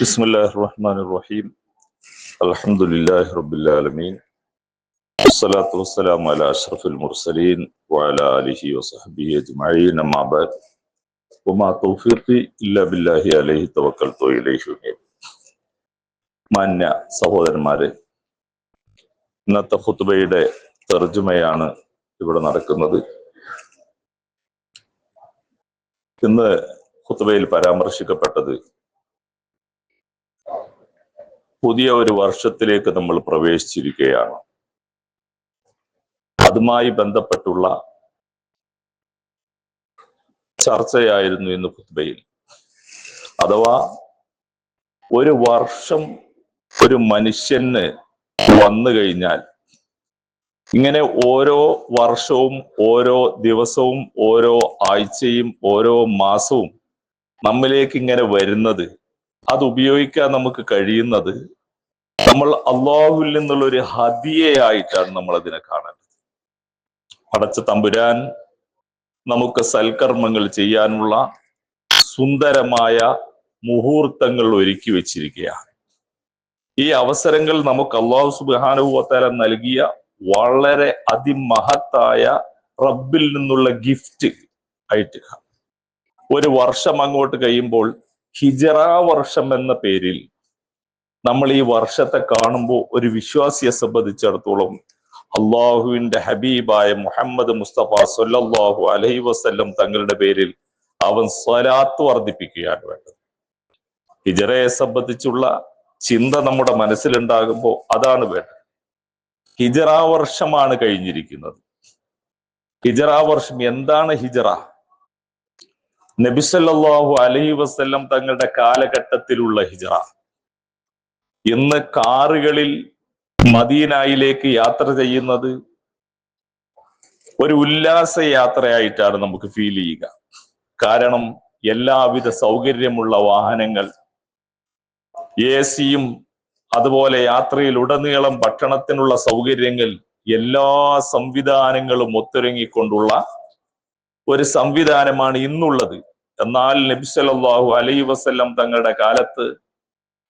بسم الله الرحمن الرحيم الحمد لله رب العالمين والصلاة والسلام على أشرف المرسلين وعلى آله وصحبه أجمعين أما بعد وما توفيقي إلا بالله عليه توكلت إليه أنيب മാന്യ സഹോദരന്മാരെ ഇന്നത്തെ ഖുത്ബയുടെ തർജ്ജമയാണ് ഇവിടെ നടക്കുന്നത് ഇന്ന് ഖുത്ബയിൽ പരാമർശിക്കപ്പെട്ടത്. പുതിയ ഒരു വർഷത്തിലേക്ക് നമ്മൾ പ്രവേശിച്ചിരിക്കുകയാണ്. അതുമായി ബന്ധപ്പെട്ടുള്ള ചർച്ചയായിരുന്നു ഇന്ന് കുത്തുബയിൽ അഥവാ ഒരു വർഷം ഒരു മനുഷ്യന് വന്നു കഴിഞ്ഞാൽ ഇങ്ങനെ ഓരോ വർഷവും ഓരോ ദിവസവും ഓരോ ആഴ്ചയും ഓരോ മാസവും നമ്മിലേക്ക് ഇങ്ങനെ വരുന്നത് അത് ഉപയോഗിക്കാൻ നമുക്ക് കഴിയുന്നത് നമ്മൾ അള്ളാഹുവിൽ നിന്നുള്ള ഒരു ഹദിയയായിട്ടാണ് നമ്മൾ അതിനെ കാണേണ്ടത്. അടച്ച തമ്പുരാൻ നമുക്ക് സൽക്കർമ്മങ്ങൾ ചെയ്യാനുള്ള സുന്ദരമായ മുഹൂർത്തങ്ങൾ ഒരുക്കി വെച്ചിരിക്കുകയാണ്. ഈ അവസരങ്ങൾ നമുക്ക് അള്ളാഹു സുബാനുഭവത്താല നൽകിയ വളരെ അതിമഹത്തായ റബ്ബിൽ നിന്നുള്ള ഗിഫ്റ്റ് ആയിട്ട് ഒരു വർഷം അങ്ങോട്ട് കഴിയുമ്പോൾ ഹിജറ വർഷം എന്ന പേരിൽ നമ്മൾ ഈ വർഷത്തെ കാണുമ്പോൾ ഒരു വിശ്വാസിയെ സംബന്ധിച്ചിടത്തോളം അള്ളാഹുവിന്റെ ഹബീബായ മുഹമ്മദ് മുസ്തഫ സൊല്ലാഹു അലഹി വസ്ല്ലം തങ്ങളുടെ പേരിൽ അവൻ സ്വലാത്ത് വർദ്ധിപ്പിക്കുകയാണ് വേണ്ടത്. ഹിജറയെ സംബന്ധിച്ചുള്ള ചിന്ത നമ്മുടെ മനസ്സിലുണ്ടാകുമ്പോൾ അതാണ് വേണ്ടത്. ഹിജറ വർഷമാണ് കഴിഞ്ഞിരിക്കുന്നത്. ഹിജറ വർഷം എന്താണ് ഹിജറ? നബിസല്ലാഹു അലഹി വസ്ല്ലം തങ്ങളുടെ കാലഘട്ടത്തിലുള്ള ഹിജറ. ഇന്ന് കാറുകളിൽ മദീനായിലേക്ക് യാത്ര ചെയ്യുന്നത് ഒരു ഉല്ലാസ യാത്രയായിട്ടാണ് നമുക്ക് ഫീൽ ചെയ്യുക. കാരണം എല്ലാവിധ സൗകര്യമുള്ള വാഹനങ്ങൾ എ സിയും അതുപോലെ യാത്രയിൽ ഉടനീളം ഭക്ഷണത്തിനുള്ള സൗകര്യങ്ങൾ എല്ലാ സംവിധാനങ്ങളും ഒത്തൊരുങ്ങിക്കൊണ്ടുള്ള ഒരു സംവിധാനമാണ് ഇന്നുള്ളത്. എന്നാൽ നബിസല്ലാഹു അലൈ വസ്ല്ലം തങ്ങളുടെ കാലത്ത്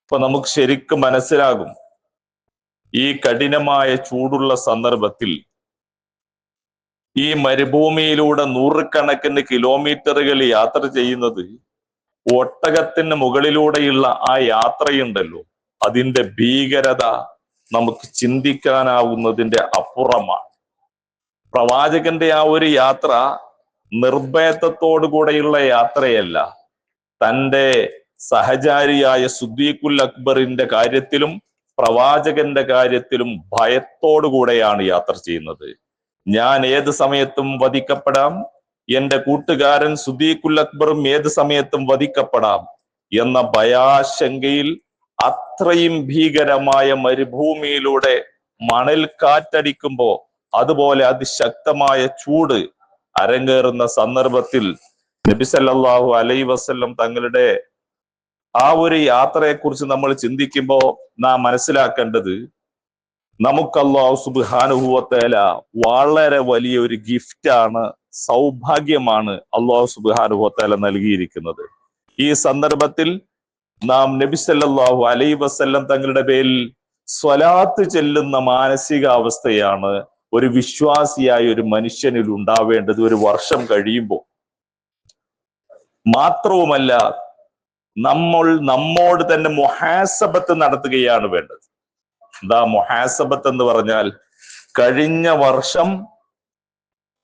ഇപ്പൊ നമുക്ക് ശരിക്കും മനസ്സിലാകും. ഈ കഠിനമായ ചൂടുള്ള സന്ദർഭത്തിൽ ഈ മരുഭൂമിയിലൂടെ നൂറുകണക്കിന് കിലോമീറ്ററുകൾ യാത്ര ചെയ്യുന്നത് ഒട്ടകത്തിന് മുകളിലൂടെയുള്ള ആ യാത്രയുണ്ടല്ലോ. അതിന്റെ ഭീകരത നമുക്ക് ചിന്തിക്കാനാവുന്നതിന്റെ അപ്പുറമാണ്. പ്രവാചകന്റെ ആ ഒരു യാത്ര നിർഭയത്വത്തോടു കൂടെയുള്ള യാത്രയല്ല. തന്റെ സഹചാരിയായ സുദ്ദീഖുൽ അക്ബറിന്റെ കാര്യത്തിലും പ്രവാചകന്റെ കാര്യത്തിലും ഭയത്തോടുകൂടെയാണ് യാത്ര ചെയ്യുന്നത്. ഞാൻ ഏത് സമയത്തും വധിക്കപ്പെടാം. എന്റെ കൂട്ടുകാരൻ സുദീഖുൽ അക്ബറും ഏത് സമയത്തും വധിക്കപ്പെടാം എന്ന ഭയാശങ്കയിൽ അത്രയും ഭീകരമായ മരുഭൂമിയിലൂടെ മണൽ കാറ്റടിക്കുമ്പോ അതുപോലെ അതിശക്തമായ ചൂട് അരങ്ങേറുന്ന സന്ദർഭത്തിൽ നബി നബിസല്ലാഹു അലൈ വസ്ല്ലം തങ്ങളുടെ ആ ഒരു യാത്രയെ കുറിച്ച് നമ്മൾ ചിന്തിക്കുമ്പോൾ നാം മനസ്സിലാക്കേണ്ടത് നമുക്ക് അള്ളാഹു സുബാനുഭവത്തേല വളരെ വലിയ ഒരു ഗിഫ്റ്റാണ് സൗഭാഗ്യമാണ് അള്ളാഹു സുബാനുഭവത്തേല നൽകിയിരിക്കുന്നത്. ഈ സന്ദർഭത്തിൽ നാം നബി സല്ലാഹു അലൈ വസ്ല്ലം തങ്ങളുടെ പേരിൽ സ്വലാത്ത് ചെല്ലുന്ന മാനസികാവസ്ഥയാണ് ഒരു വിശ്വാസിയായ ഒരു മനുഷ്യനിൽ ഉണ്ടാവേണ്ടത് ഒരു വർഷം കഴിയുമ്പോൾ. മാത്രവുമല്ല നമ്മൾ നമ്മോട് തന്നെ മൊഹാസബത്ത് നടത്തുകയാണ് വേണ്ടത്. എന്താ മൊഹാസബത്ത് എന്ന് പറഞ്ഞാൽ കഴിഞ്ഞ വർഷം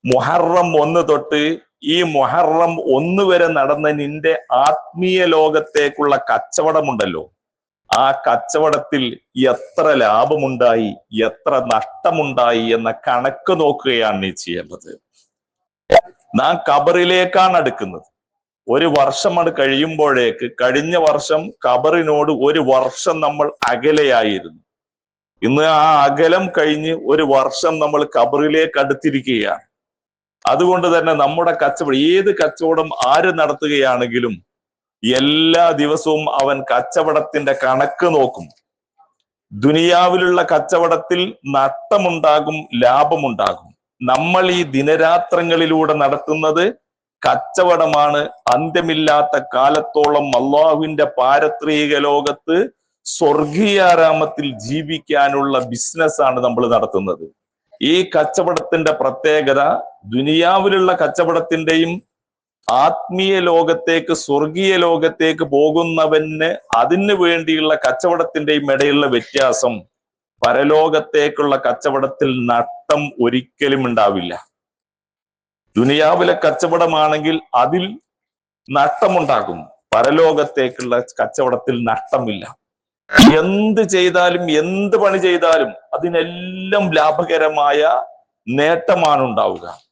മുഹറം ഒന്ന് തൊട്ട് ഈ മുഹറം ഒന്ന് വരെ നടന്ന നിന്റെ ആത്മീയ ലോകത്തേക്കുള്ള കച്ചവടമുണ്ടല്ലോ. ആ കച്ചവടത്തിൽ എത്ര ലാഭമുണ്ടായി എത്ര നഷ്ടമുണ്ടായി എന്ന കണക്ക് നോക്കുകയാണ് നീ ചെയ്യേണ്ടത്. നാം കബറിലേക്കാണ് അടുക്കുന്നത്. ഒരു വർഷം അത് കഴിയുമ്പോഴേക്ക് കഴിഞ്ഞ വർഷം കബറിനോട് ഒരു വർഷം നമ്മൾ അകലെയായിരുന്നു. ഇന്ന് ആ അകലം കഴിഞ്ഞ് ഒരു വർഷം നമ്മൾ കബറിലേക്ക് അടുത്തിരിക്കുകയാണ്. അതുകൊണ്ട് തന്നെ നമ്മുടെ കച്ചവടം ഏത് കച്ചവടം ആര് നടത്തുകയാണെങ്കിലും എല്ലാ ദിവസവും അവൻ കച്ചവടത്തിന്റെ കണക്ക് നോക്കും. ദുനിയാവിലുള്ള കച്ചവടത്തിൽ നഷ്ടമുണ്ടാകും ലാഭമുണ്ടാകും. നമ്മൾ ഈ ദിനരാത്രങ്ങളിലൂടെ നടത്തുന്നത് കച്ചവടമാണ്. അന്ത്യമില്ലാത്ത കാലത്തോളം അള്ളാഹുവിന്റെ പാരത്രിക ലോകത്ത് സ്വർഗീയാരാമത്തിൽ ജീവിക്കാനുള്ള ബിസിനസ്സാണ് നമ്മൾ നടത്തുന്നത്. ഈ കച്ചവടത്തിന്റെ പ്രത്യേകത ദുനിയാവിലുള്ള കച്ചവടത്തിന്റെയും ആത്മീയ ലോകത്തേക്ക് സ്വർഗീയ ലോകത്തേക്ക് പോകുന്നവന് അതിനു വേണ്ടിയുള്ള കച്ചവടത്തിന്റെയും ഇടയിലുള്ള വ്യത്യാസം പരലോകത്തേക്കുള്ള കച്ചവടത്തിൽ നഷ്ടം ഒരിക്കലും ഉണ്ടാവില്ല. ദുനിയാവിലെ കച്ചവടമാണെങ്കിൽ അതിൽ നഷ്ടമുണ്ടാകും. പരലോകത്തേക്കുള്ള കച്ചവടത്തിൽ നഷ്ടമില്ല. എന്ത് ചെയ്താലും എന്ത് പണി ചെയ്താലും അതിനെല്ലാം ലാഭകരമായ നേട്ടമാണ് ഉണ്ടാവുക.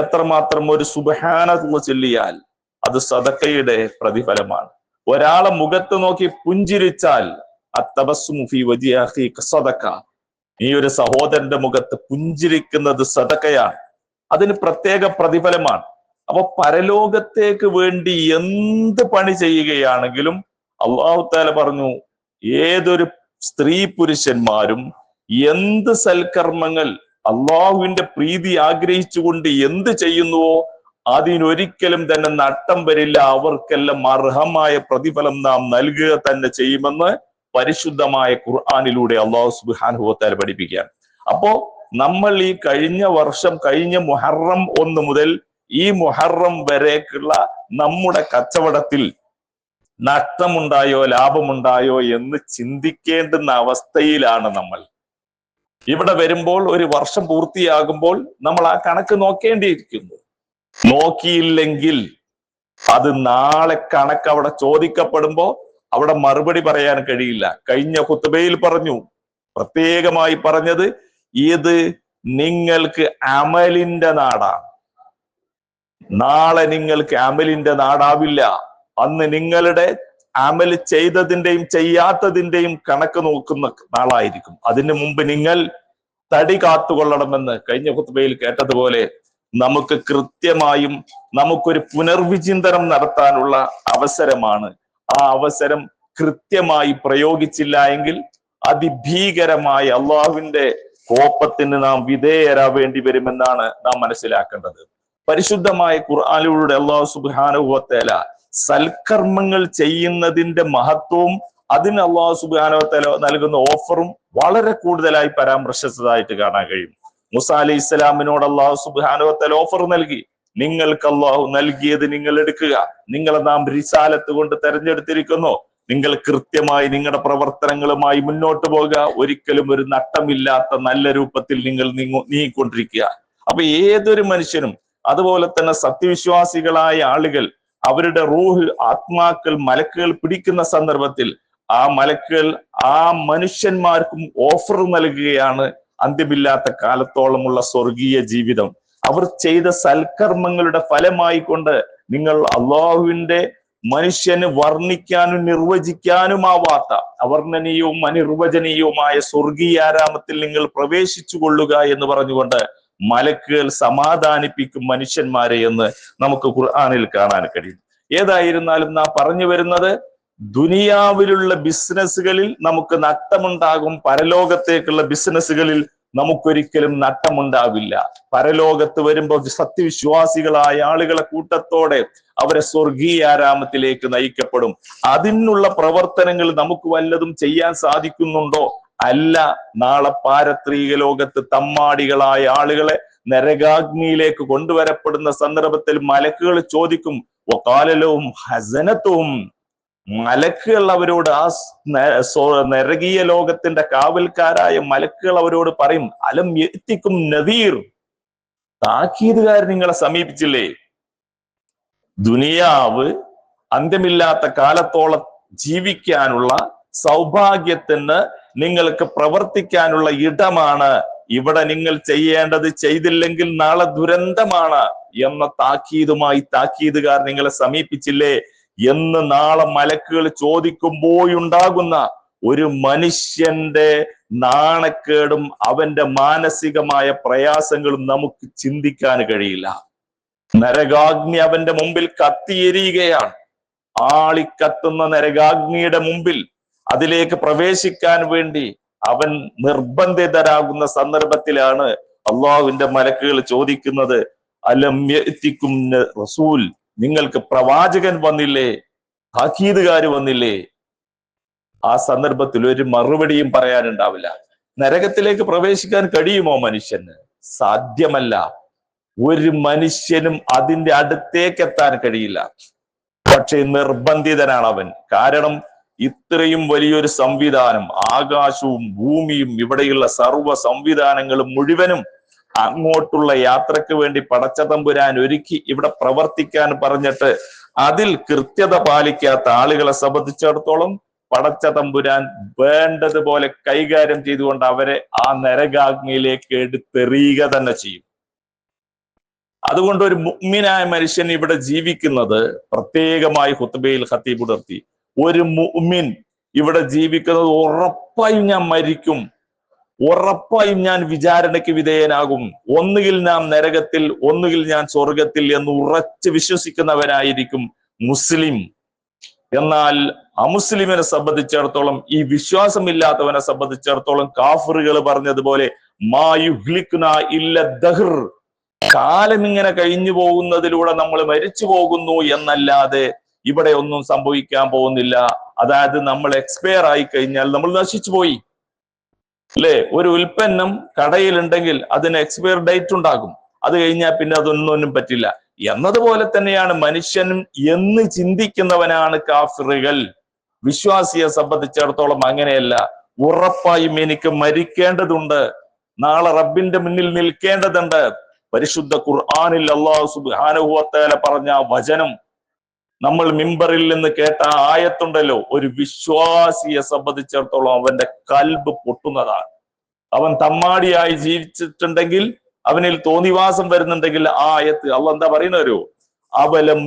എത്രമാത്രം ഒരു സുബഹാനത്തുള്ള ചൊല്ലിയാൽ അത് സദക്കയുടെ പ്രതിഫലമാണ്. ഒരാളെ മുഖത്ത് നോക്കി പുഞ്ചിരിച്ചാൽ സദക്ക ഈ ഒരു സഹോദരന്റെ മുഖത്ത് പുഞ്ചിരിക്കുന്നത് സദക്കയാണ് അതിന് പ്രത്യേക പ്രതിഫലമാണ്. അപ്പൊ പരലോകത്തേക്ക് വേണ്ടി എന്ത് പണി ചെയ്യുകയാണെങ്കിലും അള്ളാഹു താല പറഞ്ഞു ഏതൊരു സ്ത്രീ പുരുഷന്മാരും എന്ത് സൽക്കർമ്മങ്ങൾ അള്ളാഹുവിന്റെ പ്രീതി ആഗ്രഹിച്ചുകൊണ്ട് എന്ത് ചെയ്യുന്നുവോ അതിനൊരിക്കലും തന്നെ നട്ടം വരില്ല. അവർക്കെല്ലാം അർഹമായ പ്രതിഫലം നാം നൽകുക തന്നെ ചെയ്യുമെന്ന് പരിശുദ്ധമായ ഖുർആാനിലൂടെ അള്ളാഹു സുബാനുഭവത്താൽ പഠിപ്പിക്കുകയാണ്. അപ്പോ നമ്മൾ ഈ കഴിഞ്ഞ വർഷം കഴിഞ്ഞ മുഹറം ഒന്ന് മുതൽ ഈ മുഹറം വരേക്കുള്ള നമ്മുടെ കച്ചവടത്തിൽ നഷ്ടമുണ്ടായോ ലാഭമുണ്ടായോ എന്ന് ചിന്തിക്കേണ്ടുന്ന അവസ്ഥയിലാണ് നമ്മൾ. ഇവിടെ വരുമ്പോൾ ഒരു വർഷം പൂർത്തിയാകുമ്പോൾ നമ്മൾ ആ കണക്ക് നോക്കേണ്ടിയിരിക്കുന്നു. നോക്കിയില്ലെങ്കിൽ അത് നാളെ കണക്ക് അവിടെ ചോദിക്കപ്പെടുമ്പോ അവിടെ മറുപടി പറയാൻ കഴിയില്ല. കഴിഞ്ഞ കുത്തുബയിൽ പറഞ്ഞു പ്രത്യേകമായി പറഞ്ഞത് ഇത് നിങ്ങൾക്ക് അമലിന്റെ നാടാണ്. നാളെ നിങ്ങൾക്ക് അമലിന്റെ നാടാവില്ല. അന്ന് നിങ്ങളുടെ അമൽ ചെയ്തതിന്റെയും ചെയ്യാത്തതിന്റെയും കണക്ക് നോക്കുന്ന നാളായിരിക്കും. അതിനു മുമ്പ് നിങ്ങൾ തടി കാത്തുകൊള്ളണമെന്ന് കഴിഞ്ഞ കുത്തുബയിൽ കേട്ടതുപോലെ നമുക്ക് കൃത്യമായും നമുക്കൊരു പുനർവിചിന്തനം നടത്താനുള്ള അവസരമാണ്. ആ അവസരം കൃത്യമായി പ്രയോഗിച്ചില്ല എങ്കിൽ അതിഭീകരമായ അള്ളാഹുവിന്റെ കോപ്പത്തിന് നാം വിധേയരാവേണ്ടി വരുമെന്നാണ് നാം മനസ്സിലാക്കേണ്ടത്. പരിശുദ്ധമായ ഖുർആാനിലൂടെ അള്ളാഹു സുബാനുഭവത്തേല സൽക്കർമ്മങ്ങൾ ചെയ്യുന്നതിന്റെ മഹത്വവും അതിന് അള്ളാഹു സുബാനോത്തല നൽകുന്ന ഓഫറും വളരെ കൂടുതലായി പരാമർശിച്ചതായിട്ട് കാണാൻ കഴിയും. മുസ അലി ഇസ്ലാമിനോട് അള്ളാഹു സുബാനോത്തല ഓഫർ നൽകി. നിങ്ങൾക്ക് അള്ളാഹു നൽകിയത് നിങ്ങൾ എടുക്കുക. നിങ്ങളെ നാം റിസാലത്ത് കൊണ്ട് തെരഞ്ഞെടുത്തിരിക്കുന്നു. നിങ്ങൾ കൃത്യമായി നിങ്ങളുടെ പ്രവർത്തനങ്ങളുമായി മുന്നോട്ട് പോകുക ഒരിക്കലും ഒരു നട്ടമില്ലാത്ത നല്ല രൂപത്തിൽ നിങ്ങൾ നീങ്ങു- നീങ്ങിക്കൊണ്ടിരിക്കുക. അപ്പൊ ഏതൊരു മനുഷ്യനും അതുപോലെ തന്നെ സത്യവിശ്വാസികളായ ആളുകൾ അവരുടെ റൂഹ് ആത്മാക്കൾ മലക്കുകൾ പിടിക്കുന്ന സന്ദർഭത്തിൽ ആ മലക്കുകൾ ആ മനുഷ്യന്മാർക്കും ഓഫർ നൽകുകയാണ് അന്ത്യമില്ലാത്ത കാലത്തോളമുള്ള സ്വർഗീയ ജീവിതം. അവർ ചെയ്ത സൽക്കർമ്മങ്ങളുടെ ഫലമായി കൊണ്ട് നിങ്ങൾ അള്ളാഹുവിന്റെ മനുഷ്യന് വർണിക്കാനും നിർവചിക്കാനുമാവാത്ത അവർണനീയവും അനിർവചനീയവുമായ സ്വർഗീയാരാമത്തിൽ നിങ്ങൾ പ്രവേശിച്ചു കൊള്ളുക എന്ന് പറഞ്ഞുകൊണ്ട് മലക്കുകൾ സമാധാനിപ്പിക്കും മനുഷ്യന്മാരെ എന്ന് നമുക്ക് ഖുർആാനിൽ കാണാൻ കഴിയും. ഏതായിരുന്നാലും നാം പറഞ്ഞു വരുന്നത് ദുനിയാവിലുള്ള ബിസിനസ്സുകളിൽ നമുക്ക് നഷ്ടമുണ്ടാകും പരലോകത്തേക്കുള്ള ബിസിനസ്സുകളിൽ നമുക്കൊരിക്കലും നഷ്ടമുണ്ടാവില്ല. പരലോകത്ത് വരുമ്പോൾ സത്യവിശ്വാസികളായ ആളുകളെ കൂട്ടത്തോടെ അവരെ സ്വർഗീയ ആരാമത്തിലേക്ക് നയിക്കപ്പെടും. അതിനുള്ള പ്രവർത്തനങ്ങൾ നമുക്ക് വല്ലതും ചെയ്യാൻ സാധിക്കുന്നുണ്ടോ? അല്ല നാളെ പാരത്രീക ലോകത്ത് തമ്മാടികളായ ആളുകളെ നരകാഗ്നിയിലേക്ക് കൊണ്ടുവരപ്പെടുന്ന സന്ദർഭത്തിൽ മലക്കുകൾ ചോദിക്കും ഒക്കാലലവും ഹസനത്തും? മലക്കുകൾ അവരോട് ആ നരകീയ ലോകത്തിന്റെ കാവൽക്കാരായ മലക്കുകൾ അവരോട് പറയും അലം എത്തിക്കും നദീർ. താക്കീതുകാർ നിങ്ങളെ സമീപിച്ചില്ലേ? ദുനിയാവ് അന്ത്യമില്ലാത്ത കാലത്തോളം ജീവിക്കാനുള്ള സൗഭാഗ്യത്തിന് നിങ്ങൾക്ക് പ്രവർത്തിക്കാനുള്ള ഇടമാണ്. ഇവിടെ നിങ്ങൾ ചെയ്യേണ്ടത് ചെയ്തില്ലെങ്കിൽ നാളെ ദുരന്തമാണ് എന്ന താക്കീതുമായി താക്കീതുകാർ നിങ്ങളെ സമീപിച്ചില്ലേ? എന്ന് നാളെ മലക്കുകൾ ചോദിക്കുമ്പോഴുണ്ടാകുന്ന ഒരു മനുഷ്യന്റെ നാണക്കേടും അവന്റെ മാനസികമായ പ്രയാസങ്ങളും നമുക്ക് ചിന്തിക്കാൻ കഴിയില്ല. നരകാഗ്നി അവന്റെ മുമ്പിൽ കത്തിയെരിയുകയാണ്. ആളിക്കത്തുന്ന നരകാഗ്നിയുടെ മുമ്പിൽ അതിലേക്ക് പ്രവേശിക്കാൻ വേണ്ടി അവൻ നിർബന്ധിതരാകുന്ന സന്ദർഭത്തിലാണ് അള്ളാഹുവിന്റെ മലക്കുകൾ ചോദിക്കുന്നത് അലം യഅ്തിക്കും റസൂൽ നിങ്ങൾക്ക് പ്രവാചകൻ വന്നില്ലേ? താക്കീതുകാർ വന്നില്ലേ? ആ സന്ദർഭത്തിൽ ഒരു മറുപടിയും പറയാനുണ്ടാവില്ല. നരകത്തിലേക്ക് പ്രവേശിക്കാൻ കഴിയുമോ മനുഷ്യന്? സാധ്യമല്ല. ഒരു മനുഷ്യനും അതിന്റെ അടുത്തേക്ക് എത്താൻ കഴിയില്ല. പക്ഷെ നിർബന്ധിതനാണ് അവൻ കാരണം ഇത്രയും വലിയൊരു സംവിധാനം ആകാശവും ഭൂമിയും ഇവിടെയുള്ള സർവ സംവിധാനങ്ങളും മുഴുവനും അങ്ങോട്ടുള്ള യാത്രയ്ക്ക് വേണ്ടി പടച്ച തമ്പുരാൻ ഒരുക്കി ഇവിടെ പ്രവർത്തിക്കാൻ പറഞ്ഞിട്ട് അതിൽ കൃത്യത പാലിക്കാത്ത ആളുകളെ സംബന്ധിച്ചിടത്തോളം പടച്ച തമ്പുരാൻ വേണ്ടതുപോലെ കൈകാര്യം ചെയ്തുകൊണ്ട് അവരെ ആ നരകാഗ്നിയിലേക്ക് എടുത്തെറിയുക തന്നെ ചെയ്യും. അതുകൊണ്ട് ഒരു മുഗ്മിനായ മനുഷ്യൻ ഇവിടെ ജീവിക്കുന്നത് പ്രത്യേകമായി ഹുത്തബയിൽ ഖത്തീബ് ഉണർത്തി ഒരു മുഅ്മിൻ ഇവിടെ ജീവിക്കുന്നത് ഉറപ്പായും ഞാൻ മരിക്കും. ഉറപ്പായും ഞാൻ വിചാരണയ്ക്ക് വിധേയനാകും. ഒന്നുകിൽ നാം നരകത്തിൽ ഒന്നുകിൽ ഞാൻ സ്വർഗത്തിൽ എന്ന് ഉറച്ച് വിശ്വസിക്കുന്നവരായിരിക്കും മുസ്ലിം. എന്നാൽ അമുസ്ലിമിനെ സംബന്ധിച്ചിടത്തോളം ഈ വിശ്വാസമില്ലാത്തവനെ സംബന്ധിച്ചിടത്തോളം കാഫറുകൾ പറഞ്ഞതുപോലെ മായുഹ്ലിക്കുന്ന ഇല്ല ദഹർ. കാലം ഇങ്ങനെ കഴിഞ്ഞു പോകുന്നതിലൂടെ നമ്മൾ മരിച്ചു പോകുന്നു എന്നല്ലാതെ ഇവിടെ ഒന്നും സംഭവിക്കാൻ പോകുന്നില്ല. അതായത് നമ്മൾ എക്സ്പയർ ആയി കഴിഞ്ഞാൽ നമ്മൾ നശിച്ചു പോയി. അല്ലേ? ഒരു ഉൽപ്പന്നം കടയിലുണ്ടെങ്കിൽ അതിന് എക്സ്പയർ ഡേറ്റ് ഉണ്ടാകും. അത് കഴിഞ്ഞാൽ പിന്നെ അതൊന്നും പറ്റില്ല. എന്നതുപോലെ തന്നെയാണ് മനുഷ്യനും എന്ന് ചിന്തിക്കുന്നവനാണ് കാഫിറുകൾ. വിശ്വാസിയെ സംബന്ധിച്ചിടത്തോളം അങ്ങനെയല്ല. ഉറപ്പായും എനിക്ക് മരിക്കേണ്ടതുണ്ട്. നാളെ റബ്ബിന്റെ മുന്നിൽ നിൽക്കേണ്ടതുണ്ട്. പരിശുദ്ധ ഖുർആാനിൽ അള്ളാഹു സുബാനുഭവത്തേല പറഞ്ഞ വചനം നമ്മൾ മിമ്പറിൽ നിന്ന് കേട്ട ആയത്തുണ്ടല്ലോ ഒരു വിശ്വാസിയെ സംബന്ധിച്ചിടത്തോളം അവന്റെ കൽബ് പൊട്ടുന്നതാണ്. അവൻ തമ്മാടിയായി ജീവിച്ചിട്ടുണ്ടെങ്കിൽ അവനിൽ തോന്നിവാസം വരുന്നുണ്ടെങ്കിൽ ആ ആയത്ത് അള്ള എന്താ പറയുന്നവരോ അവലം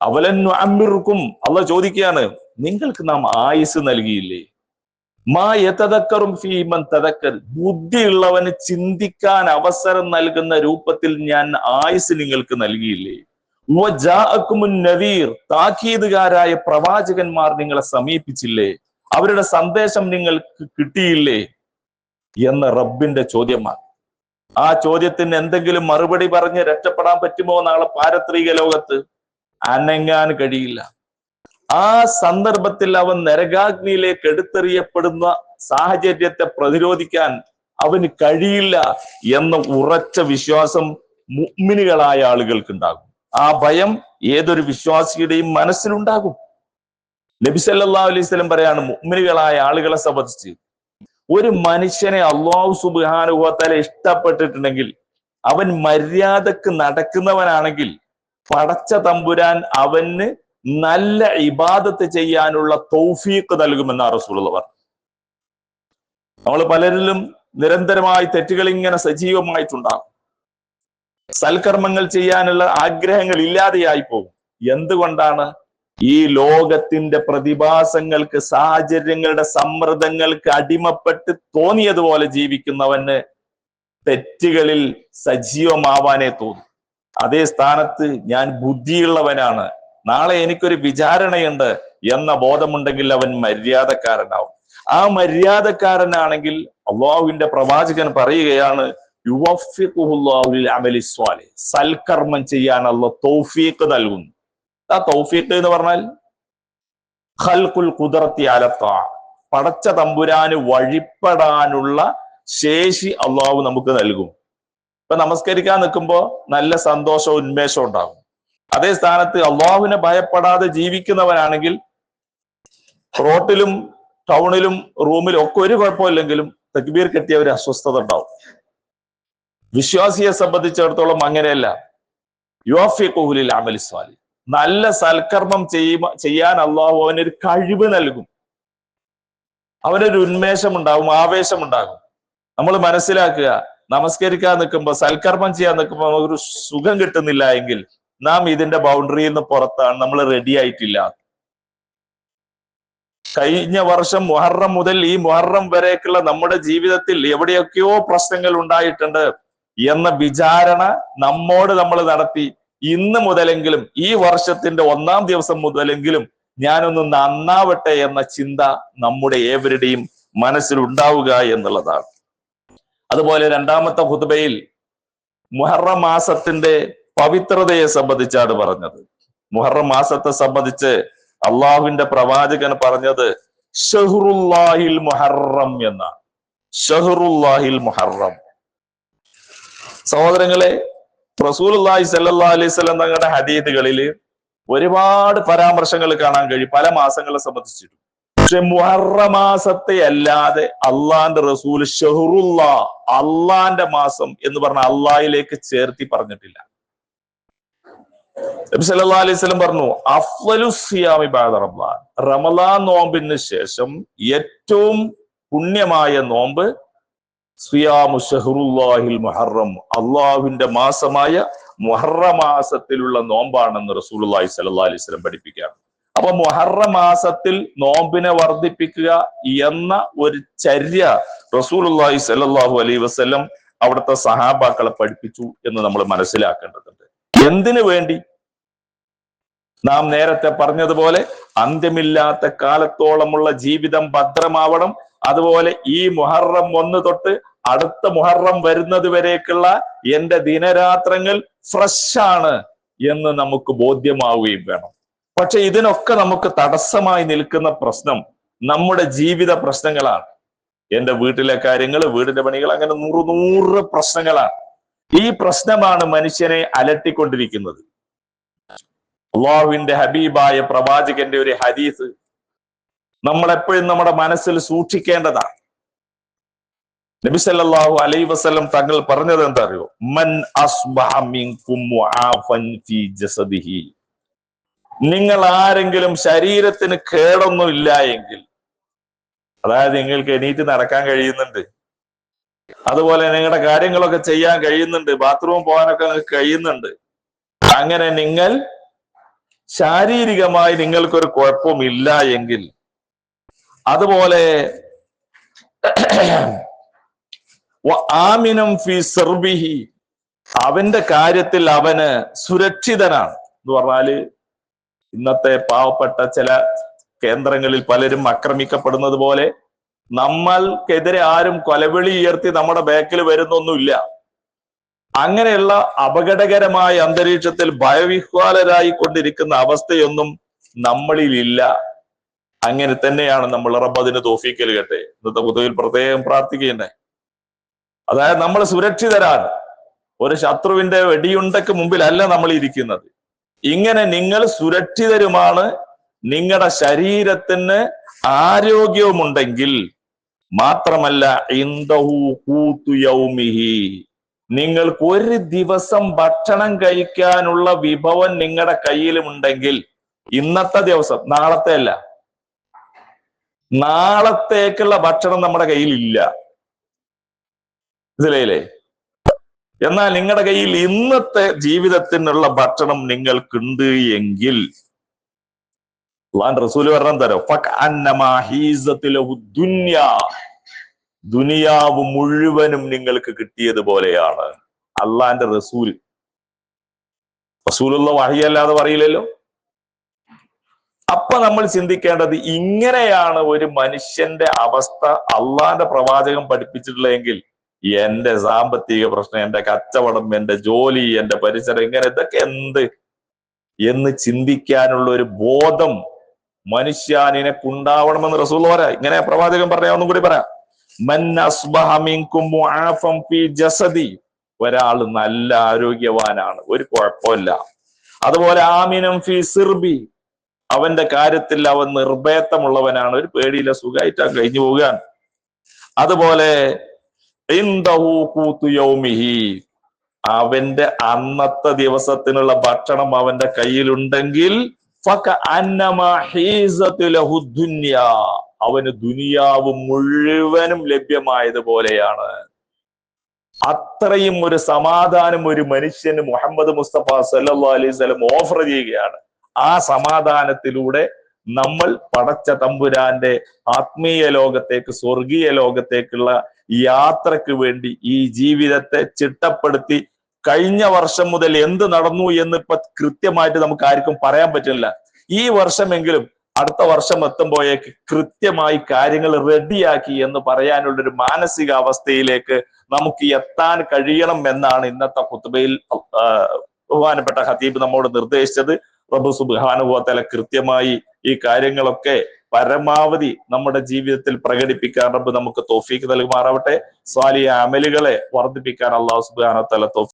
അവലന്നു നുഅമ്മിറുക്കും അള്ള ചോദിക്കുകയാണ് നിങ്ങൾക്ക് നാം ആയുസ് നൽകിയില്ലേ? മാ യതദക്കറും ഫീ മൻ ബുദ്ധിയുള്ളവന് ചിന്തിക്കാൻ അവസരം നൽകുന്ന രൂപത്തിൽ ഞാൻ ആയുസ് നിങ്ങൾക്ക് നൽകിയില്ലേ? നവീർ താക്കീതുകാരായ പ്രവാചകന്മാർ നിങ്ങളെ സമീപിച്ചില്ലേ? അവരുടെ സന്ദേശം നിങ്ങൾക്ക് കിട്ടിയില്ലേ? എന്ന റബ്ബിന്റെ ചോദ്യമാണ്. ആ ചോദ്യത്തിന് എന്തെങ്കിലും മറുപടി പറഞ്ഞ് രക്ഷപ്പെടാൻ പറ്റുമോ നാളെ പാരത്രിക ലോകത്ത്? അനങ്ങാൻ കഴിയില്ല. ആ സന്ദർഭത്തിൽ അവൻ നരകാഗ്നിയിലേക്ക് എടുത്തെറിയപ്പെടുന്ന സാഹചര്യത്തെ പ്രതിരോധിക്കാൻ അവന് കഴിയില്ല എന്ന ഉറച്ച വിശ്വാസം മുഗ്മിനുകളായ ആളുകൾക്കുണ്ടാകും. ആ ഭയം ഏതൊരു വിശ്വാസിയുടെയും മനസ്സിലുണ്ടാകും. നബിസല്ലാ അലൈഹി സ്വലം പറയാണ് മുഗ്മിനികളായ ആളുകളെ സംബന്ധിച്ച് ഒരു മനുഷ്യനെ അള്ളാഹു സുബാനുഭവത്താലെ ഇഷ്ടപ്പെട്ടിട്ടുണ്ടെങ്കിൽ അവൻ മര്യാദയ്ക്ക് നടക്കുന്നവനാണെങ്കിൽ പടച്ച തമ്പുരാൻ അവന് നല്ല ഇബാദത്ത് ചെയ്യാനുള്ള തൗഫീഖ് നൽകുമെന്ന് റസൂലുള്ള പറഞ്ഞു നമ്മൾ പലരിലും നിരന്തരമായി തെറ്റുകൾ ഇങ്ങനെ സജീവമായിട്ടുണ്ടാകും. സൽക്കർമ്മങ്ങൾ ചെയ്യാനുള്ള ആഗ്രഹങ്ങൾ ഇല്ലാതെയായി പോകും. എന്തുകൊണ്ടാണ്? ഈ ലോകത്തിന്റെ പ്രതിഭാസങ്ങൾക്ക് സാഹചര്യങ്ങളുടെ സമ്മർദ്ദങ്ങൾക്ക് അടിമപ്പെട്ട് തോന്നിയതുപോലെ ജീവിക്കുന്നവന് തെറ്റുകളിൽ സജീവമാവാനേ തോന്നും. അതേ സ്ഥാനത്ത് ഞാൻ ബുദ്ധിയുള്ളവനാണ്. നാളെ എനിക്കൊരു വിചാരണയുണ്ട് എന്ന ബോധമുണ്ടെങ്കിൽ അവൻ മര്യാദക്കാരനാവും. ആ മര്യാദക്കാരനാണെങ്കിൽ അള്ളാഹുവിന്റെ പ്രവാചകൻ പറയുകയാണ്. സൽക്കർമ്മം ചെയ്യാൻ അള്ള തൗഫീഖ് നൽകുന്നു. ആ തൗഫീഖ് എന്ന് പറഞ്ഞാൽ ഖൽഖുൽ ഖുദറത്തി അലത്ത പടച്ച തമ്പുരാന് വഴിപ്പെടാനുള്ള ശേഷി അള്ളാഹു നമുക്ക് നൽകും. ഇപ്പൊ നമസ്കരിക്കാൻ നിൽക്കുമ്പോ നല്ല സന്തോഷവും ഉന്മേഷവും ഉണ്ടാകും. അതേ സ്ഥാനത്ത് അള്ളാഹുവിനെ ഭയപ്പെടാതെ ജീവിക്കുന്നവനാണെങ്കിൽ റോട്ടിലും ടൗണിലും റൂമിലും ഒക്കെ ഒരു കുഴപ്പമില്ലെങ്കിലും തക്ബീർ കെട്ടിയ ഒരു അസ്വസ്ഥത ഉണ്ടാവും. വിശ്വാസിയെ സംബന്ധിച്ചിടത്തോളം അങ്ങനെയല്ല. യുവാഫിഖുലിൽ അമലി സ്വാലി നല്ല സൽക്കർമ്മം ചെയ്യുക ചെയ്യാൻ അള്ളാഹു അവനൊരു കഴിവ് നൽകും. അവനൊരു ഉന്മേഷം ഉണ്ടാകും ആവേശം ഉണ്ടാകും നമ്മൾ മനസ്സിലാക്കുക നമസ്കരിക്കാൻ നിൽക്കുമ്പോൾ സൽക്കർമ്മം ചെയ്യാൻ നിൽക്കുമ്പോൾ നമുക്കൊരു സുഖം കിട്ടുന്നില്ല എങ്കിൽ നാം ഇതിന്റെ ബൗണ്ടറിയിൽ നിന്ന് പുറത്താണ് നമ്മൾ റെഡി ആയിട്ടില്ല. കഴിഞ്ഞ വർഷം മുഹറം മുതൽ ഈ മുഹറം വരേക്കുള്ള നമ്മുടെ ജീവിതത്തിൽ എവിടെയൊക്കെയോ പ്രശ്നങ്ങൾ ഉണ്ടായിട്ടുണ്ട് എന്ന വിചാരണ നമ്മോട് നമ്മൾ നടത്തി. ഇന്ന് മുതലെങ്കിലും ഈ വർഷത്തിന്റെ ഒന്നാം ദിവസം മുതലെങ്കിലും ഞാനൊന്ന് നന്നാവട്ടെ എന്ന ചിന്ത നമ്മുടെ ഏവരുടെയും മനസ്സിൽ ഉണ്ടാവുക എന്നുള്ളതാണ്. അതുപോലെ രണ്ടാമത്തെ ഹുതുബയിൽ മുഹറം മാസത്തിന്റെ പവിത്രതയെ സംബന്ധിച്ചാണ് പറഞ്ഞത്. മുഹറം മാസത്തെ സംബന്ധിച്ച് അള്ളാഹുവിന്റെ പ്രവാചകൻ പറഞ്ഞത് ഷഹറുല്ലാഹിൽ മുഹറം എന്ന ഷഹറുല്ലാഹിൽ മുഹറം. സഹോദരങ്ങളെ റസൂലുള്ളാഹി സല്ലാ അലൈഹി വസല്ലം തങ്ങളുടെ ഹദീദുകളിൽ ഒരുപാട് പരാമർശങ്ങൾ കാണാൻ കഴിയും. പല മാസങ്ങളെ സംബന്ധിച്ചിട്ടും. പക്ഷെ മുഹറ മാസത്തെ അല്ലാതെ അള്ളാന്റെ റസൂൽ ഷഹറുല്ലാ അള്ളാന്റെ മാസം എന്ന് പറഞ്ഞ അള്ളാഹിലേക്ക് ചേർത്തി പറഞ്ഞിട്ടില്ല. വസല്ലം പറഞ്ഞു അഫ്ലു സിയാമി ബഅദ റമളാൻ റമളാൻ നോമ്പിന് ശേഷം ഏറ്റവും പുണ്യമായ നോമ്പ് സിയാമു ഷഹറുല്ലാഹിൽ മുഹറം അള്ളാഹുവിന്റെ മാസമായ മുഹറ മാസത്തിലുള്ള നോമ്പാണെന്ന് റസൂലുള്ളാഹി സ്വല്ലല്ലാഹി അലൈഹി സ്വലം പഠിപ്പിക്കുകയാണ്. അപ്പൊ മുഹറ മാസത്തിൽ നോമ്പിനെ വർദ്ധിപ്പിക്കുക എന്ന ഒരു ചര്യ റസൂലുള്ളാഹി സ്വല്ലല്ലാഹു അലൈഹി വസല്ലം അവിടുത്തെ സഹാബാക്കളെ പഠിപ്പിച്ചു എന്ന് നമ്മൾ മനസ്സിലാക്കേണ്ടതുണ്ട്. എന്തിനു വേണ്ടി? നാം നേരത്തെ പറഞ്ഞതുപോലെ അന്ത്യമില്ലാത്ത കാലത്തോളമുള്ള ജീവിതം ഭദ്രമാവണം. അതുപോലെ ഈ മുഹറം ഒന്ന് തൊട്ട് അടുത്ത മുഹറം വരുന്നത് വരേക്കുള്ള എന്റെ ദിനരാത്രങ്ങൾ ഫ്രഷ് ആണ് എന്ന് നമുക്ക് ബോധ്യമാവുകയും വേണം. പക്ഷെ ഇതിനൊക്കെ നമുക്ക് തടസ്സമായി നിൽക്കുന്ന പ്രശ്നം നമ്മുടെ ജീവിത പ്രശ്നങ്ങളാണ്. എന്റെ വീട്ടിലെ കാര്യങ്ങൾ വീടിന്റെ പണികൾ അങ്ങനെ നൂറ് നൂറ് പ്രശ്നങ്ങളാണ്. ഈ പ്രശ്നമാണ് മനുഷ്യനെ അലട്ടിക്കൊണ്ടിരിക്കുന്നത്. അള്ളാഹുവിന്റെ ഹബീബായ പ്രവാചകന്റെ ഒരു ഹദീസ് നമ്മളെപ്പോഴും നമ്മുടെ മനസ്സിൽ സൂക്ഷിക്കേണ്ടതാണ്. നബി സല്ലല്ലാഹു അലൈഹി വസല്ലം തങ്ങൾ പറഞ്ഞത് എന്താ അറിയോ മൻ അസ്ബഹ മുആഫൻ ജസദിഹി. നിങ്ങൾ ആരെങ്കിലും ശരീരത്തിന് കേടൊന്നും ഇല്ല എങ്കിൽ അതായത് നിങ്ങൾക്ക് എണീറ്റ് നടക്കാൻ കഴിയുന്നുണ്ട് അതുപോലെ നിങ്ങളുടെ കാര്യങ്ങളൊക്കെ ചെയ്യാൻ കഴിയുന്നുണ്ട്. ബാത്റൂം പോകാനൊക്കെ നിങ്ങൾക്ക് കഴിയുന്നുണ്ട്. അങ്ങനെ നിങ്ങൾ ശാരീരികമായി നിങ്ങൾക്കൊരു കുഴപ്പമില്ല എങ്കിൽ അതുപോലെ ആമിനം ഫി സെർബിഹി അവന്റെ കാര്യത്തിൽ അവന് സുരക്ഷിതനാണ് എന്ന് പറഞ്ഞാൽ ഇന്നത്തെ പാവപ്പെട്ട ചില കേന്ദ്രങ്ങളിൽ പലരും ആക്രമിക്കപ്പെടുന്നത് പോലെ നമ്മൾക്കെതിരെ ആരും കൊലവിളി ഉയർത്തി നമ്മുടെ ബാക്കിൽ വരുന്നൊന്നുമില്ല. അങ്ങനെയുള്ള അപകടകരമായ അന്തരീക്ഷത്തിൽ ഭയവിഹ്വാലരായി കൊണ്ടിരിക്കുന്ന അവസ്ഥയൊന്നും നമ്മളിൽ ഇല്ല അങ്ങനെ തന്നെയാണ് നമ്മൾ റബ്ബതിന് തോഫിക്കൽ കേട്ടെ ഇന്നത്തെ പുതുവിൽ പ്രത്യേകം പ്രാർത്ഥിക്കേണ്ടേ അതായത് നമ്മൾ സുരക്ഷിതരാണ്. ഒരു ശത്രുവിന്റെ വെടിയുണ്ടക്ക് മുമ്പിലല്ല നമ്മൾ ഇരിക്കുന്നത്. ഇങ്ങനെ നിങ്ങൾ സുരക്ഷിതരുമാണ് നിങ്ങളുടെ ശരീരത്തിന് ആരോഗ്യവുമുണ്ടെങ്കിൽ മാത്രമല്ല യൗമിഹി. നിങ്ങൾക്ക് ഒരു ദിവസം ഭക്ഷണം കഴിക്കാനുള്ള വിഭവം നിങ്ങളുടെ കയ്യിലുമുണ്ടെങ്കിൽ ഇന്നത്തെ ദിവസം നാളത്തെ അല്ല. നാളത്തേക്കുള്ള ഭക്ഷണം നമ്മുടെ കയ്യിൽ ഇല്ല മനസ്സിലായില്ലേ? എന്നാൽ നിങ്ങളുടെ കയ്യിൽ ഇന്നത്തെ ജീവിതത്തിനുള്ള ഭക്ഷണം നിങ്ങൾക്കുണ്ട് എങ്കിൽ റസൂൽ പറഞ്ഞ ദുനിയാവ് മുഴുവനും നിങ്ങൾക്ക് കിട്ടിയതുപോലെയാണ് അള്ളാന്റെ റസൂൽ. റസൂലുള്ള വഹിയല്ലാതെ പറയില്ലല്ലോ? അപ്പൊ നമ്മൾ ചിന്തിക്കേണ്ടത് ഇങ്ങനെയാണ് ഒരു മനുഷ്യന്റെ അവസ്ഥ അള്ളാന്റെ പ്രവാചകം പഠിപ്പിച്ചിട്ടുള്ളതെങ്കിൽ എന്റെ സാമ്പത്തിക പ്രശ്നം എന്റെ കച്ചവടം എന്റെ ജോലി എന്റെ പരിസരം ഇങ്ങനെ ഇതൊക്കെ എന്ത്? എന്ന് ചിന്തിക്കാനുള്ള ഒരു ബോധം മനുഷ്യാനിനക്കുണ്ടാവണമെന്ന് റസൂൽ പറയാ ഇങ്ങനെ പ്രവാചകൻ പറയാ ഒന്നും കൂടി പറയാം. ഒരാൾ നല്ല ആരോഗ്യവാനാണ്. ഒരു കുഴപ്പമില്ല. അതുപോലെ ആമിനം ഫി സിർബി. അവന്റെ കാര്യത്തിൽ അവൻ നിർഭയത്വമുള്ളവനാണ്. ഒരു പേടിയില്ല സുഖമായിട്ട് കഴിഞ്ഞു പോവുകയാണ്. അതുപോലെ അവന്റെ അന്നത്തെ ദിവസത്തിനുള്ള ഭക്ഷണം അവന്റെ കയ്യിലുണ്ടെങ്കിൽ അവന് ദുനിയാവ് മുഴുവനും ലഭ്യമായതുപോലെയാണ്. അത്രയും ഒരു സമാധാനം ഒരു മനുഷ്യന് മുഹമ്മദ് മുസ്തഫ സല്ലാ അലൈഹി ഓഫർ ചെയ്യുകയാണ്. ആ സമാധാനത്തിലൂടെ നമ്മൾ പടച്ച തമ്പുരാന്റെ ആത്മീയ ലോകത്തേക്ക് സ്വർഗീയ ലോകത്തേക്കുള്ള യാത്രയ്ക്ക് വേണ്ടി ഈ ജീവിതത്തെ ചിട്ടപ്പെടുത്തി കഴിഞ്ഞ വർഷം മുതൽ എന്ത് നടന്നു എന്ന് ഇപ്പൊ കൃത്യമായിട്ട് നമുക്ക് ആർക്കും പറയാൻ പറ്റുന്നില്ല. ഈ വർഷമെങ്കിലും അടുത്ത വർഷം എത്തുമ്പോഴേക്ക് കൃത്യമായി കാര്യങ്ങൾ റെഡിയാക്കി എന്ന് പറയാനുള്ള ഒരു മാനസിക അവസ്ഥയിലേക്ക് നമുക്ക് എത്താൻ കഴിയണം എന്നാണ് ഇന്നത്തെ കുത്തുബയിൽ ബഹുമാനപ്പെട്ട ഹതീബ് നമ്മോട് നിർദ്ദേശിച്ചത്. പ്രഭു സുബാനുഭവത്തല കൃത്യമായി ഈ കാര്യങ്ങളൊക്കെ പരമാവധി നമ്മുടെ ജീവിതത്തിൽ പ്രകടിപ്പിക്കാൻ റബ്ബ് നമുക്ക് തോഫീക്ക് നൽകുമാറാവട്ടെ. സ്വാലിയ അമലുകളെ വർദ്ധിപ്പിക്കാൻ അള്ളാഹു സുബാനോ തല തോഫീക്ക്